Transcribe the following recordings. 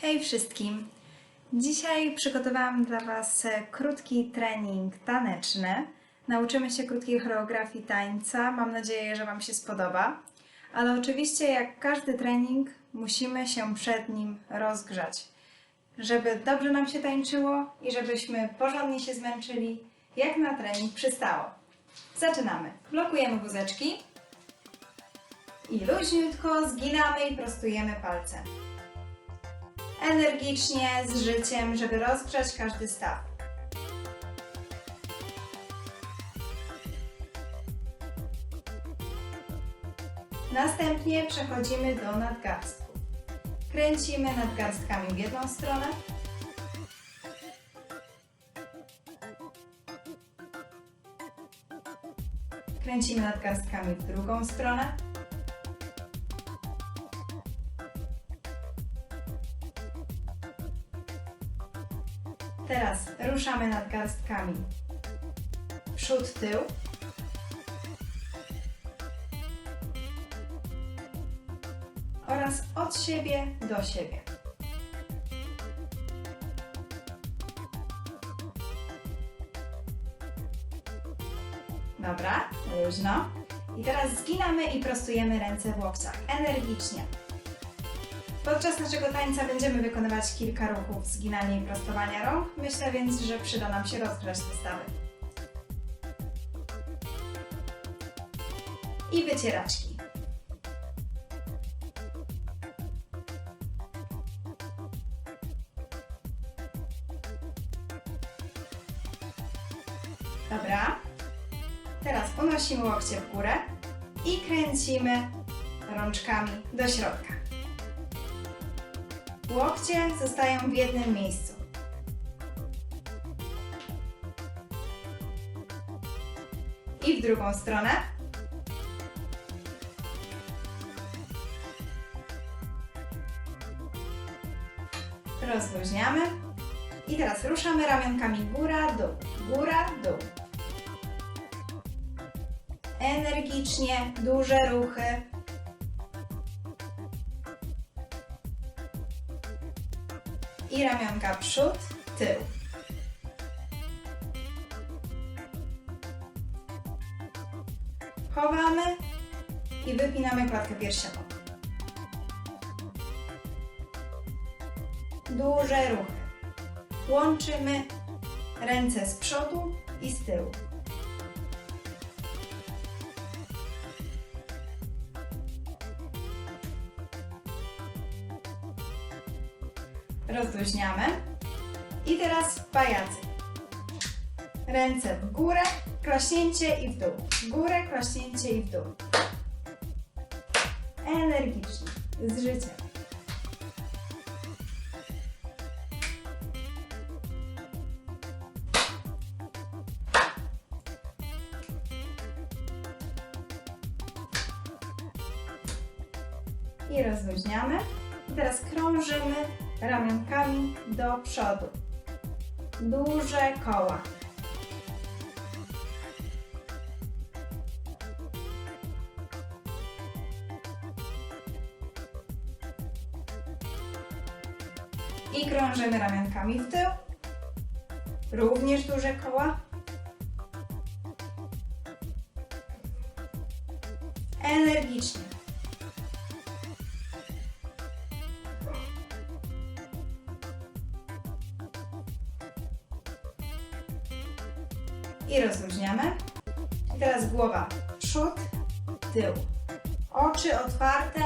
Hej wszystkim! Dzisiaj przygotowałam dla Was krótki trening taneczny. Nauczymy się krótkiej choreografii tańca. Mam nadzieję, że Wam się spodoba. Ale oczywiście, jak każdy trening, musimy się przed nim rozgrzać, żeby dobrze nam się tańczyło i żebyśmy porządnie się zmęczyli, jak na trening przystało. Zaczynamy. Blokujemy wózeczki i luźniutko zginamy i prostujemy palce energicznie, z życiem, żeby rozgrzać każdy staw. Następnie przechodzimy do nadgarstków. Kręcimy nadgarstkami w jedną stronę. Kręcimy nadgarstkami w drugą stronę. Teraz ruszamy nadgarstkami przód, tył. Oraz od siebie do siebie. Dobra, luźno. I teraz zginamy i prostujemy ręce w łokciach. Energicznie. Podczas naszego tańca będziemy wykonywać kilka ruchów zginania i prostowania rąk. Myślę więc, że przyda nam się rozgrzać te stawy. I wycieraczki. Dobra. Teraz unosimy łokcie w górę i kręcimy rączkami do środka. Łokcie zostają w jednym miejscu. I w drugą stronę. Rozluźniamy. I teraz ruszamy ramionkami góra, dół, góra, dół. Energicznie, duże ruchy. I ramionka przód, tył. Chowamy i wypinamy klatkę piersiową. Duże ruchy. Łączymy ręce z przodu i z tyłu. Rozluźniamy. I teraz pajacy. Ręce w górę, klaśnięcie i w dół. W górę, klaśnięcie i w dół. Energicznie, z życiem. I rozluźniamy. I teraz krążymy ramionkami do przodu. Duże koła. I krążymy ramionkami w tył. Również duże koła. Energicznie. I rozluźniamy. I teraz głowa przód, tył. Oczy otwarte,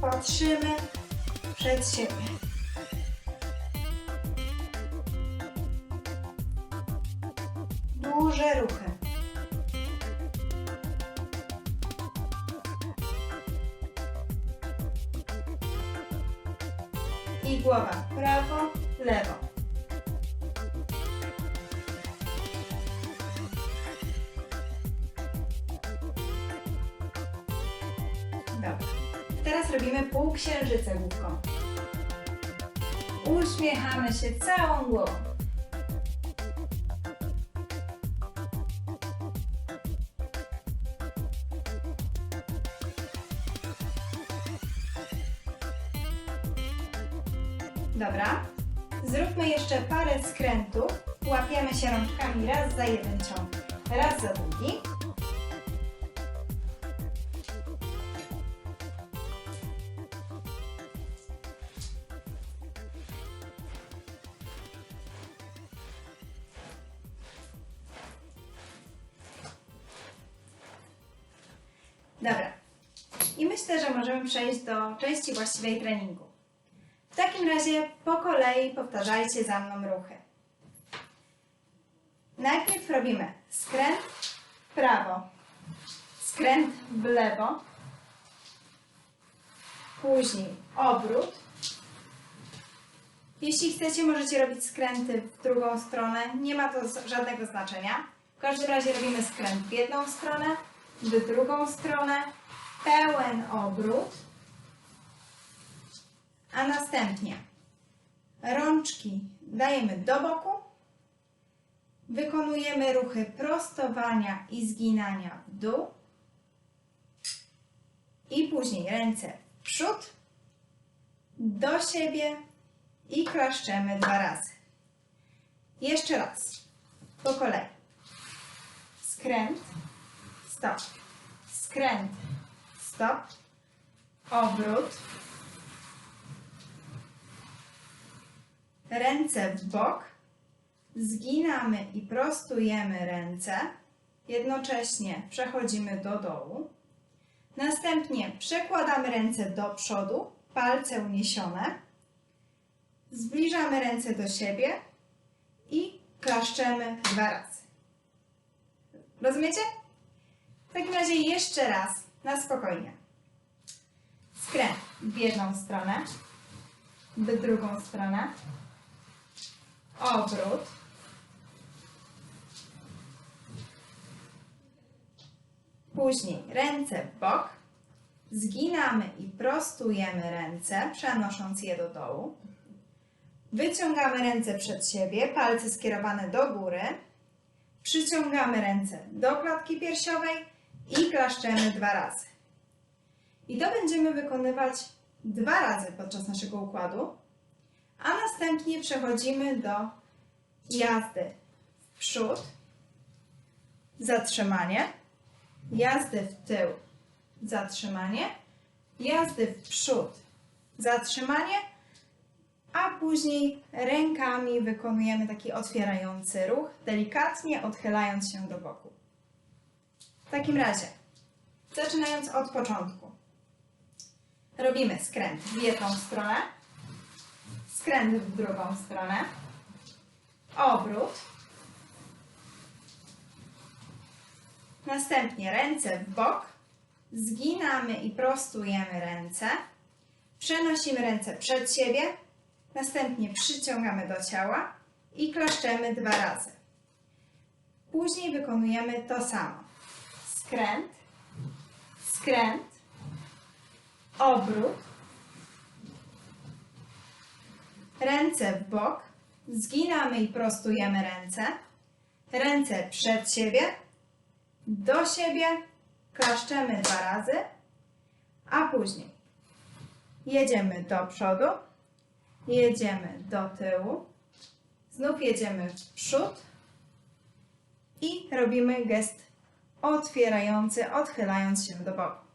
patrzymy przed siebie. Duże ruchy. I głowa prawo, lewo. Robimy półksiężyce główką. Uśmiechamy się całą głową. Dobra. Zróbmy jeszcze parę skrętów. Łapiemy się rączkami raz za jeden ciąg, raz za drugi. Dobra. I myślę, że możemy przejść do części właściwej treningu. W takim razie po kolei powtarzajcie za mną ruchy. Najpierw robimy skręt w prawo, skręt w lewo, później obrót. Jeśli chcecie, możecie robić skręty w drugą stronę, nie ma to żadnego znaczenia. W każdym razie robimy skręt w jedną stronę, w drugą stronę, pełen obrót, a następnie rączki dajemy do boku, wykonujemy ruchy prostowania i zginania w dół i później ręce w przód, do siebie i klaszczemy dwa razy. Jeszcze raz, po kolei. Skręt, stop, skręt, stop, obrót, ręce w bok, zginamy i prostujemy ręce, jednocześnie przechodzimy do dołu, następnie przekładamy ręce do przodu, palce uniesione, zbliżamy ręce do siebie i klaszczemy dwa razy. Rozumiecie? Takim razie jeszcze raz, na spokojnie. Skręt w jedną stronę, w drugą stronę, obrót, później ręce w bok, zginamy i prostujemy ręce, przenosząc je do dołu, wyciągamy ręce przed siebie, palce skierowane do góry, przyciągamy ręce do klatki piersiowej i klaszczemy dwa razy. I to będziemy wykonywać dwa razy podczas naszego układu, a następnie przechodzimy do jazdy w przód, zatrzymanie, jazdy w tył, zatrzymanie, jazdy w przód, zatrzymanie, a później rękami wykonujemy taki otwierający ruch, delikatnie odchylając się do boku. Takim razie, zaczynając od początku, robimy skręt w jedną stronę, skręt w drugą stronę, obrót, następnie ręce w bok, zginamy i prostujemy ręce, przenosimy ręce przed siebie, następnie przyciągamy do ciała i klaszczemy dwa razy. Później wykonujemy to samo. Skręt, skręt, obrót, ręce w bok, zginamy i prostujemy ręce, ręce przed siebie, do siebie, klaszczemy dwa razy, a później jedziemy do przodu, jedziemy do tyłu, znów jedziemy w przód i robimy gest otwierający, odchylając się do boku.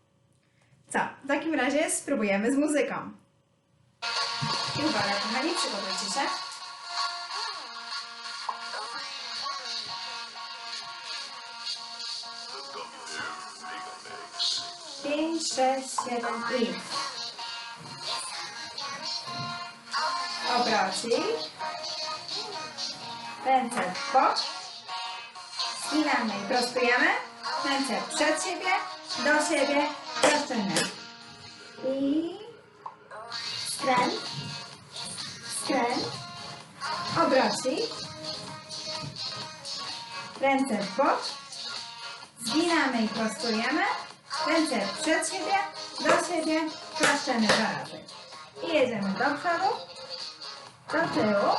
Co? W takim razie spróbujemy z muzyką. I uwaga, kochani, przygotujcie się. Pięć, sześć, siedem i... Obrocik. Ręce w bok. Spinamy i prostujemy. Ręce przed siebie, do siebie, prostymy. I skręt, skręt, obrocik. Ręce w bok. Zginamy i prostujemy. Ręce przed siebie, do siebie, klaszczemy dwa razy. I jedziemy do przodu, do tyłu,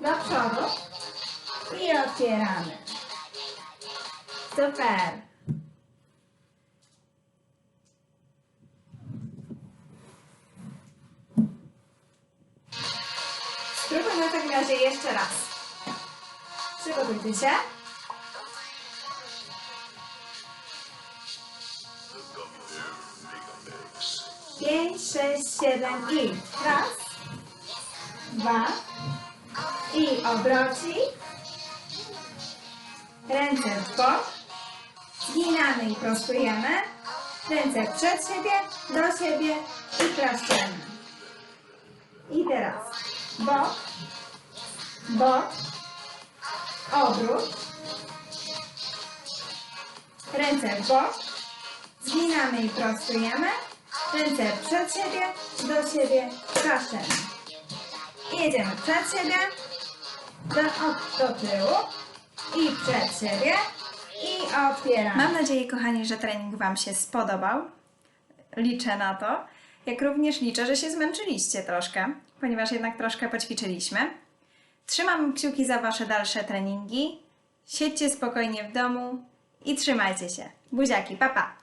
do przodu i otwieramy. Super! takim razie jeszcze raz. Przygotujcie się. Pięć, sześć, siedem i raz, dwa i obrocik. Ręce w bok. Zginamy i prostujemy. Ręce przed siebie, do siebie i klaszczemy. I teraz bok, bok, obrót. Ręce w bok. Zginamy i prostujemy. Ręce przed siebie, do siebie, klaszczemy. I jedziemy przed siebie, do, do tyłu i przed siebie i otwieramy. Mam nadzieję, kochani, że trening Wam się spodobał. Liczę na to. Jak również liczę, że się zmęczyliście troszkę, ponieważ jednak troszkę poćwiczyliśmy. Trzymam kciuki za Wasze dalsze treningi. Siedźcie spokojnie w domu i trzymajcie się. Buziaki, papa! Pa.